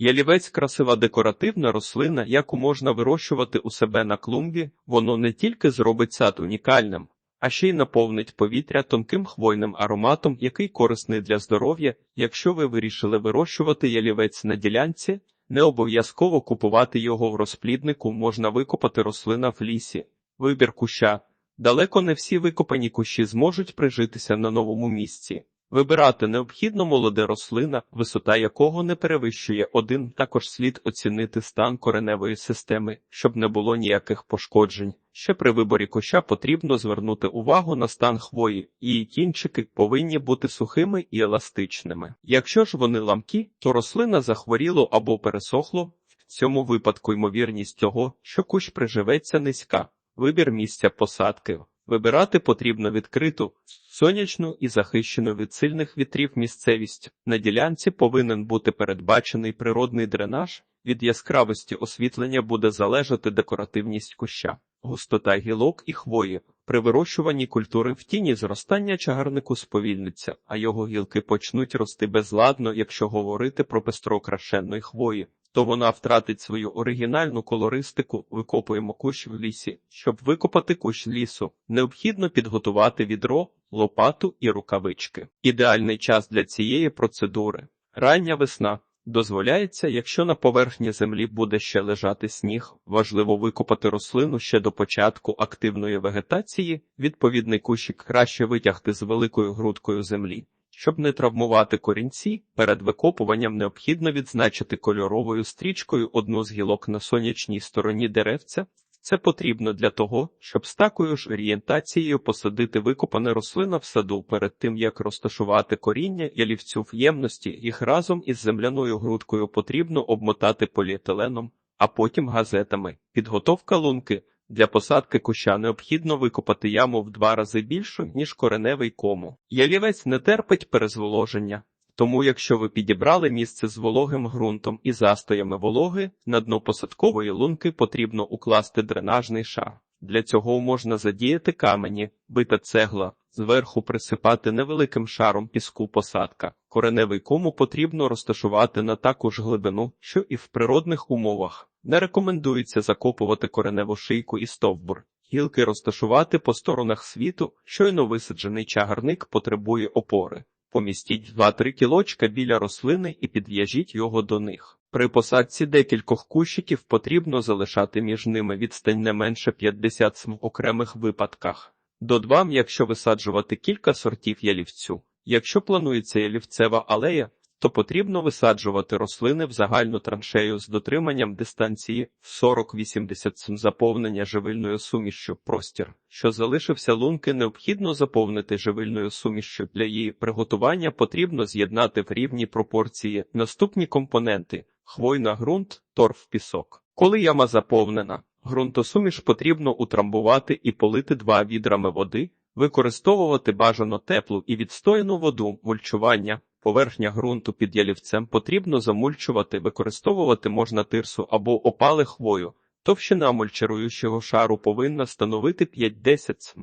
Ялівець красива декоративна рослина, яку можна вирощувати у себе на клумбі, воно не тільки зробить сад унікальним, а ще й наповнить повітря тонким хвойним ароматом, який корисний для здоров'я. Якщо ви вирішили вирощувати ялівець на ділянці, не обов'язково купувати його в розпліднику, можна викопати рослина в лісі. Вибір куща. Далеко не всі викопані кущі зможуть прижитися на новому місці. Вибирати необхідно молоде рослина, висота якого не перевищує один. Також слід оцінити стан кореневої системи, щоб не було ніяких пошкоджень. Ще при виборі куща потрібно звернути увагу на стан хвої, її кінчики повинні бути сухими і еластичними. Якщо ж вони ламкі, то рослина захворіло або пересохло. В цьому випадку ймовірність того, що кущ приживеться низька. Вибір місця посадки. Вибирати потрібно відкриту, сонячну і захищену від сильних вітрів місцевість. На ділянці повинен бути передбачений природний дренаж. Від яскравості освітлення буде залежати декоративність куща, густота гілок і хвої. При вирощуванні культури в тіні зростання чагарнику сповільниться, а його гілки почнуть рости безладно, якщо говорити про пестрокрашенної хвої то вона втратить свою оригінальну колористику. Викопуємо кущ в лісі. Щоб викопати кущ лісу, необхідно підготувати відро, лопату і рукавички. Ідеальний час для цієї процедури рання весна. Дозволяється, якщо на поверхні землі буде ще лежати сніг, важливо викопати рослину ще до початку активної вегетації, відповідний кущик краще витягти з великою грудкою землі. Щоб не травмувати корінці, перед викопуванням необхідно відзначити кольоровою стрічкою одну з гілок на сонячній стороні деревця. Це потрібно для того, щоб з такою ж орієнтацією посадити викопане рослина в саду перед тим, як розташувати коріння ялівцю в ємності, їх разом із земляною грудкою потрібно обмотати поліетиленом, а потім газетами. Підготовка лунки. Для посадки куща необхідно викопати яму в два рази більшу, ніж кореневий кому. Ялівець не терпить перезволоження, тому якщо ви підібрали місце з вологим ґрунтом і застоями вологи, на дно посадкової лунки потрібно укласти дренажний шар. Для цього можна задіяти камені, бита цегла, зверху присипати невеликим шаром піску посадка. Кореневий кому потрібно розташувати на таку ж глибину, що і в природних умовах. Не рекомендується закопувати кореневу шийку і стовбур. Гілки розташувати по сторонах світу, щойно висаджений чагарник потребує опори. Помістіть 2-3 кілочка біля рослини і підв'яжіть його до них. При посадці декількох кущиків потрібно залишати між ними відстань не менше 50 см в окремих випадках. До 2 якщо висаджувати кілька сортів ялівцю. Якщо планується ялівцева алея, то потрібно висаджувати рослини в загальну траншею з дотриманням дистанції 40-80 см заповнення живильною сумішшю простір, що залишився лунки, необхідно заповнити живильною сумішшю. Для її приготування потрібно з'єднати в рівні пропорції наступні компоненти: хвойна ґрунт, торф, пісок. Коли яма заповнена, ґрунтосуміш потрібно утрамбувати і полити два відрами води. Використовувати бажано теплу і відстояну воду мульчування. Поверхня ґрунту під ялівцем потрібно замульчувати, використовувати можна тирсу або опали хвою. Товщина мульчаруючого шару повинна становити 5-10 см.